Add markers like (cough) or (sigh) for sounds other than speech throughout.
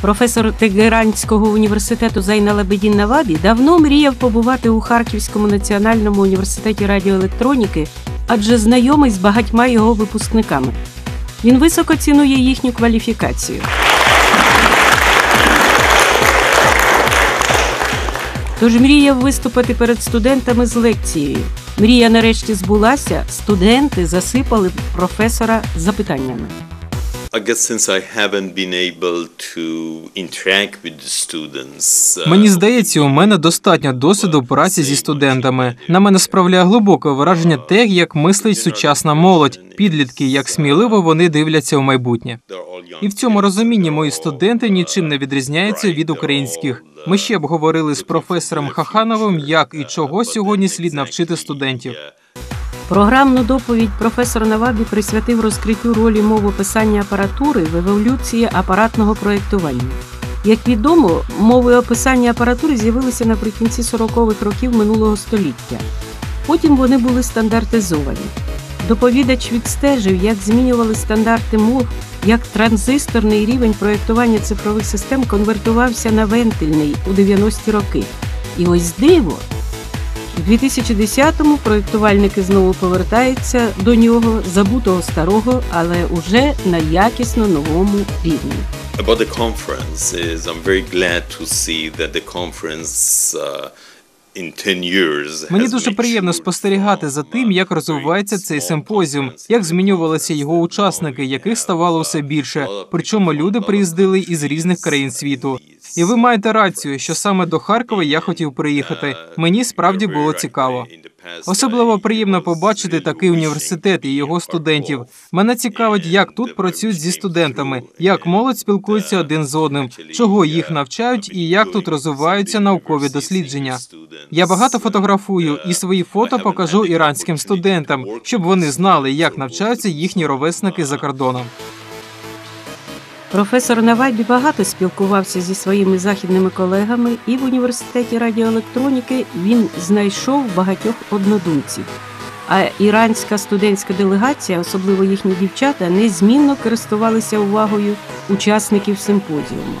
Професор Тегеранського університету Зайна Лабедін Навабі давно мріяв побувати у Харківському національному університеті радіоелектроніки, адже знайомий з багатьма його випускниками. Він високо цінує їхню кваліфікацію. Тож мріяв виступити перед студентами з лекцією. Мрія нарешті збулася. Студенти засипали професора запитаннями. Мені здається, у мене достатньо досвіду праці зі студентами. На мене справляє глибоке враження те, як мислить сучасна молодь, підлітки, як сміливо вони дивляться у майбутнє. І в цьому розумінні мої студенти нічим не відрізняються від українських. Ми ще обговорили з професором Хахановим, як і чого сьогодні слід навчити студентів. Програмну доповідь професор Навабі присвятив розкриттю ролі мовописання апаратури в еволюції апаратного проєктування. Як відомо, мови описання апаратури з'явилися наприкінці 40-х років минулого століття. Потім вони були стандартизовані. Доповідач відстежив, як змінювали стандарти мов, як транзисторний рівень проєктування цифрових систем конвертувався на вентильний у 90-ті роки. І ось диво! У 2010-му проєктувальники знову повертаються до нього, забутого старого, але уже на якісно новому рівні. About the conference is I'm very glad to see that the conference uh, in 10 years Мені дуже приємно спостерігати за тим, як розвивається цей симпозіум, як змінювалися його учасники, яких ставало все більше. Причому люди приїздили із різних країн світу. І ви маєте рацію, що саме до Харкова я хотів приїхати. Мені справді було цікаво. Особливо приємно побачити такий університет і його студентів. Мене цікавить, як тут працюють зі студентами, як молодь спілкується один з одним, чого їх навчають і як тут розвиваються наукові дослідження. Я багато фотографую і свої фото покажу іранським студентам, щоб вони знали, як навчаються їхні ровесники за кордоном. Професор Навайбі багато спілкувався зі своїми західними колегами, і в університеті радіоелектроніки він знайшов багатьох однодумців. А іранська студентська делегація, особливо їхні дівчата, незмінно користувалися увагою учасників симпозіуму.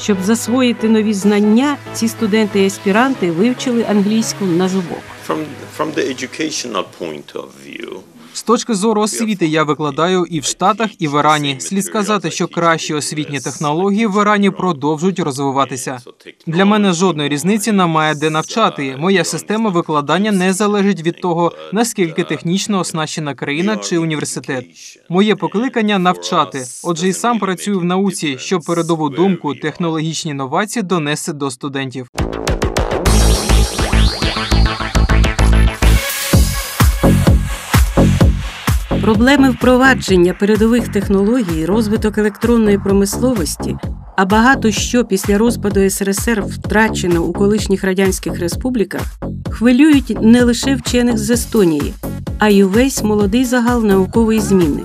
Щоб засвоїти нові знання, ці студенти і аспіранти вивчили англійську на зубок. From, from the educational point of view, З точки зору освіти я викладаю і в Штатах, і в Ірані. Слід сказати, що кращі освітні технології в Ірані продовжують розвиватися. Для мене жодної різниці немає де навчати. Моя система викладання не залежить від того, наскільки технічно оснащена країна чи університет. Моє покликання навчати. Отже, і сам працюю в науці, щоб передову думку, технологічні новації донести до студентів. Проблеми впровадження передових технологій, розвиток електронної промисловості, а багато що після розпаду СРСР втрачено у колишніх радянських республіках, хвилюють не лише вчених з Естонії, а й увесь молодий загал наукової зміни.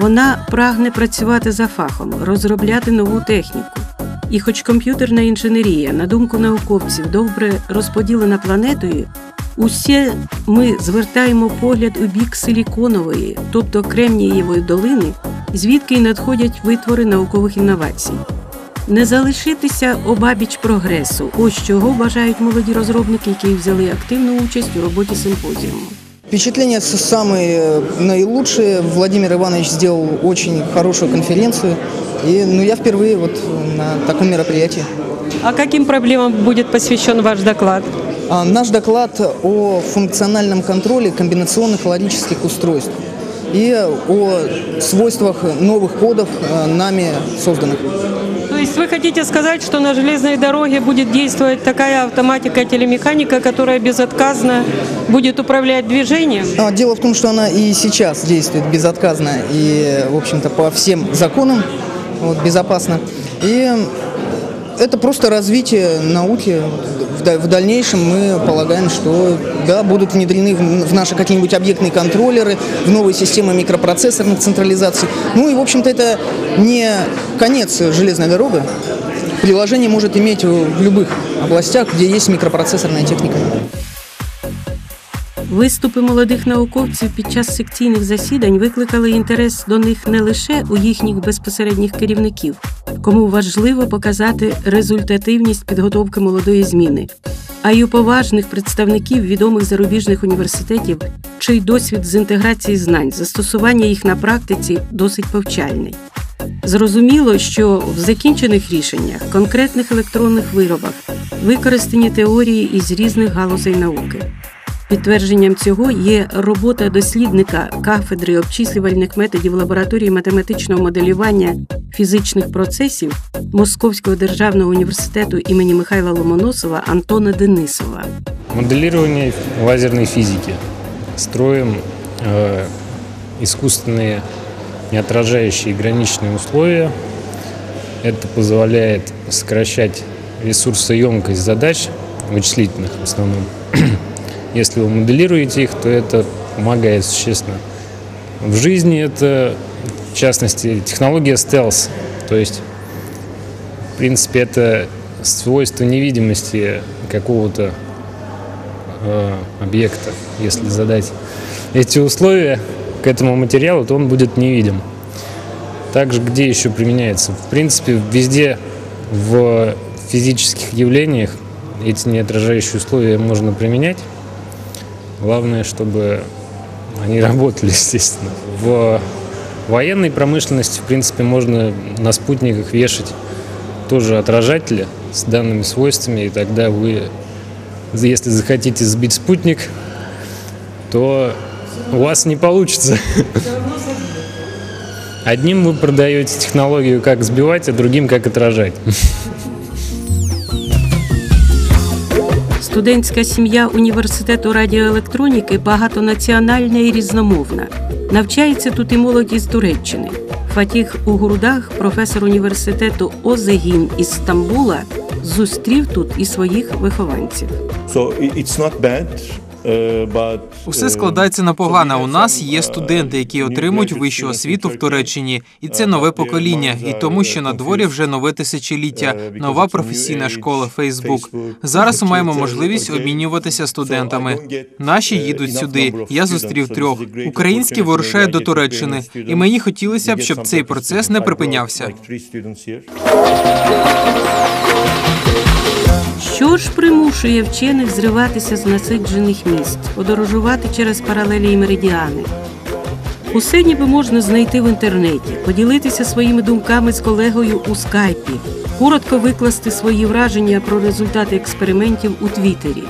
Вона прагне працювати за фахом, розробляти нову техніку. І хоч комп'ютерна інженерія, на думку науковців, добре розподілена планетою, Усі ми звертаємо погляд у бік силіконової, тобто Кремнієвої долини, звідки й надходять витвори наукових інновацій. Не залишитися обабіч прогресу. Ось чого бажають молоді розробники, які взяли активну участь у роботі симпозіуму. Впечатления с- самые э, наилучшие. Владимир Иванович сделал очень хорошую конференцию. И ну, я впервые вот на таком мероприятии. А каким проблемам будет посвящен ваш доклад? А, Наш доклад о функциональном контроле комбинационных логических устройств и о свойствах новых кодов, э, нами созданных. То есть вы хотите сказать, что на железной дороге будет действовать такая автоматика телемеханика, которая безотказно будет управлять движением? А, Дело в том, что она и сейчас действует безотказно и, в общем-то, по всем законам вот, безопасно. И это просто развитие науки. В да- В дальнейшем мы полагаем, что да, будут внедрены в наши какие-нибудь объектные контроллеры, в новые системы микропроцессорных централизаций. Ну и, в общем-то, это не конец железной дороги. Приложение может иметь в любых областях, где есть микропроцессорная техника. Виступи молодих науковців під час секційних засідань викликали інтерес до них не лише у їхніх безпосередніх керівників, кому важливо показати результативність підготовки молодої зміни, а й у поважних представників відомих зарубіжних університетів, чий досвід з інтеграції знань, застосування їх на практиці досить повчальний. Зрозуміло, що в закінчених рішеннях, конкретних електронних виробах використані теорії із різних галузей науки. Підтвердженням цього є робота дослідника кафедри обчислювальних методів лабораторії математичного моделювання фізичних процесів Московського державного університету імені Михайла Ломоносова Антона Денисова. Моделирование лазерной физики. Строим э, искусственные неотражающие граничные условия. Это позволяет сокращать ресурсоемкость задач, вычислительных в основном. Если вы моделируете их, то это помогает существенно. В жизни это, в частности, технология стелс. То есть, в принципе, это свойство невидимости какого-то э, объекта. Если задать эти условия к этому материалу, то он будет невидим. Также где еще применяется? В принципе, везде в физических явлениях эти неотражающие условия можно применять. Главное, чтобы они (laughs) работали, естественно. В военной промышленности, в принципе, можно на спутниках вешать тоже отражатели с данными свойствами, и тогда вы, если захотите сбить спутник, то у вас не получится. Одним вы продаете технологию, как сбивать, а другим, как отражать. (laughs) Студентська сім'я університету радіоелектроніки багатонаціональна і різномовна. Навчається тут і молодь із Туреччини. Фатіх Угурдах, професор університету Озегін із Стамбула, зустрів тут і своїх вихованців. So it's not bad, Усе uh, складається на погане. У нас є uh, студенти, які отримують вищу освіту в Туреччині, і це нове покоління. І тому, що на дворі вже нове тисячоліття, нова професійна школа Facebook. Facebook, Зараз ми маємо можливість обмінюватися студентами. Наші їдуть сюди. Я зустрів трьох. Українські вирушають до Туреччини, і мені хотілося б, щоб цей процес не припинявся. Що ж примушує вчених зриватися з насиджених міст, подорожувати через паралелі і меридіани? Усе ніби можна знайти в інтернеті, поділитися своїми думками з колегою у скайпі, коротко викласти свої враження про результати експериментів у Твіттері.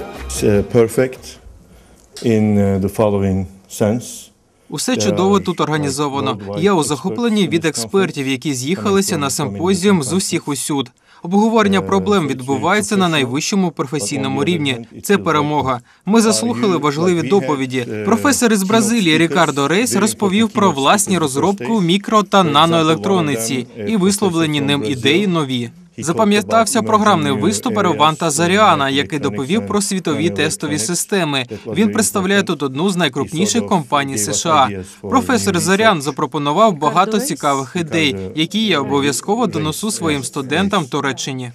Uh, perfect in uh, the following sense. Усе чудово тут організовано. Я у захопленні від експертів, які з'їхалися на симпозіум з усіх усюд. Обговорення проблем відбувається на найвищому професійному рівні. Це перемога. Ми заслухали важливі доповіді. Професор із Бразилії Рікардо Рейс розповів про власні розробки у мікро та наноелектрониці і висловлені ним ідеї нові. Запам'ятався програмний виступ Ереванта Заріана, який доповів про світові тестові системи. Він представляє тут одну з найкрупніших компаній США. Професор Зарян запропонував багато цікавих ідей, які я обов'язково доносу своїм студентам в Туреччині.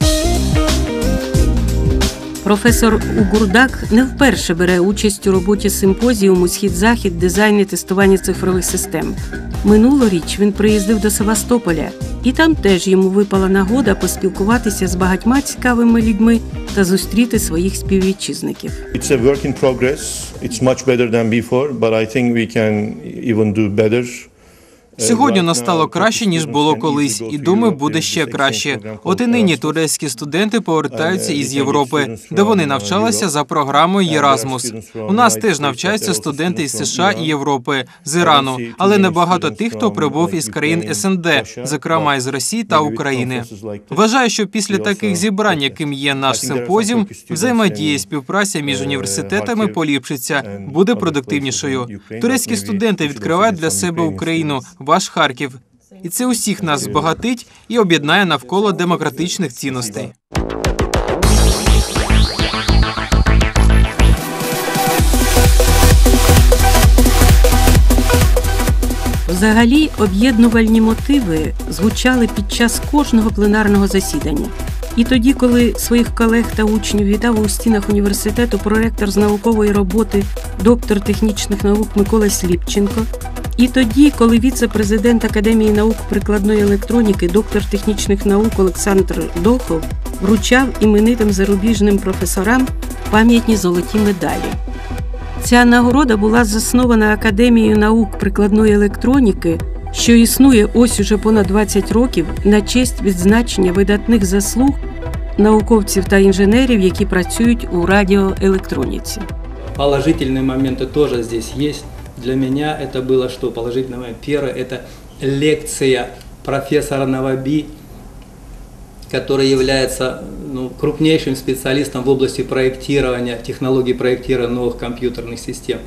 Професор Угурдак не вперше бере участь у роботі симпозіуму Схід-Захід дизайн і тестування цифрових систем. Минулоріч він приїздив до Севастополя, і там теж йому випала нагода поспілкуватися з багатьма цікавими людьми та зустріти своїх співвітчизників. It's a work in progress. It's much better than before, but I think we can even do better. Сьогодні настало краще ніж було колись, і думаю, буде ще краще. От і нині турецькі студенти повертаються із Європи, де вони навчалися за програмою Єразмус. У нас теж навчаються студенти із США і Європи, з Ірану, але небагато тих, хто прибув із країн СНД, зокрема із Росії та України. Вважаю, що після таких зібрань, яким є наш симпозіум, взаємодія і співпраця між університетами поліпшиться, буде продуктивнішою. Турецькі студенти відкривають для себе Україну, ваш Харків, і це усіх нас збагатить і об'єднає навколо демократичних цінностей. Взагалі, об'єднувальні мотиви звучали під час кожного пленарного засідання. І тоді, коли своїх колег та учнів вітав у стінах університету проректор з наукової роботи, доктор технічних наук Микола Сліпченко, і тоді, коли віце-президент Академії наук прикладної електроніки, доктор технічних наук Олександр Дохов вручав іменитим зарубіжним професорам пам'ятні золоті медалі. Ця нагорода була заснована Академією наук прикладної електроніки, що існує ось уже понад 20 років на честь відзначення видатних заслуг науковців та інженерів, які працюють у радіоелектроніці. Положительные моменты тоже здесь есть. Для меня это было что? Положительный момент. Первое – это лекция профессора Наваби, который является ну, крупнейшим специалистом в области проектирования, технологий проектирования новых компьютерных систем.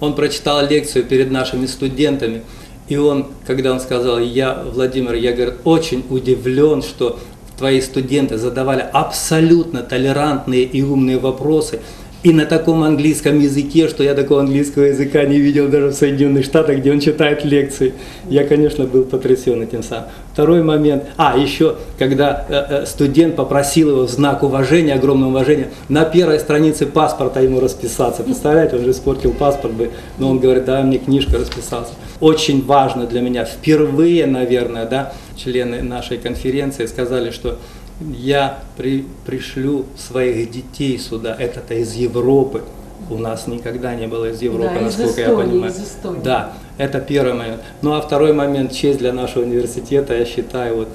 Он прочитал лекцию перед нашими студентами, и он, когда он сказал, я, Владимир, я, говорит, очень удивлен, что твои студенты задавали абсолютно толерантные и умные вопросы, и на таком английском языке, что я такого английского языка не видел даже в Соединенных Штатах, где он читает лекции. Я, конечно, был потрясен этим самым. Второй момент. А, еще, когда э, э, студент попросил его в знак уважения, огромного уважения, на первой странице паспорта ему расписаться. Представляете, он же испортил паспорт бы, но он говорит, дай мне книжку расписаться. Очень важно для меня, впервые, наверное, да, члены нашей конференции сказали, что я при, пришлю своих детей сюда, это-то из Европы. У нас никогда не было из Европы, Да, из насколько я Эстонии, понимаю. из Эстонии. Да, это первый момент. Ну а второй момент, честь для нашего университета, я считаю, вот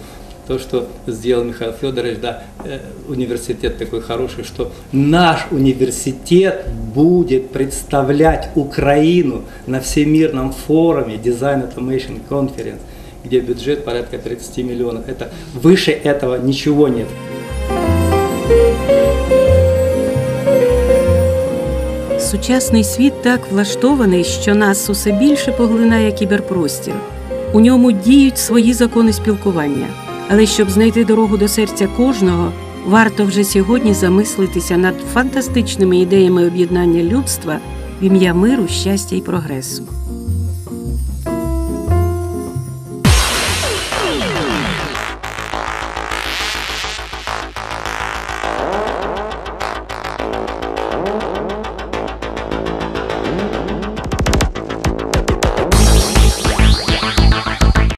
то, что сделал Михаил Федорович, да, э, университет такой хороший, что наш университет будет представлять Украину на Всемирном форуме Design Automation Conference, где бюджет порядка 30 миллионов. Это выше этого ничего нет. Сучасний світ так влаштований, що нас усе більше поглинає кіберпростір. У ньому діють свої закони спілкування. Але щоб знайти дорогу до серця кожного, варто вже сьогодні замислитися над фантастичними ідеями об'єднання людства в ім'я миру, щастя і прогресу.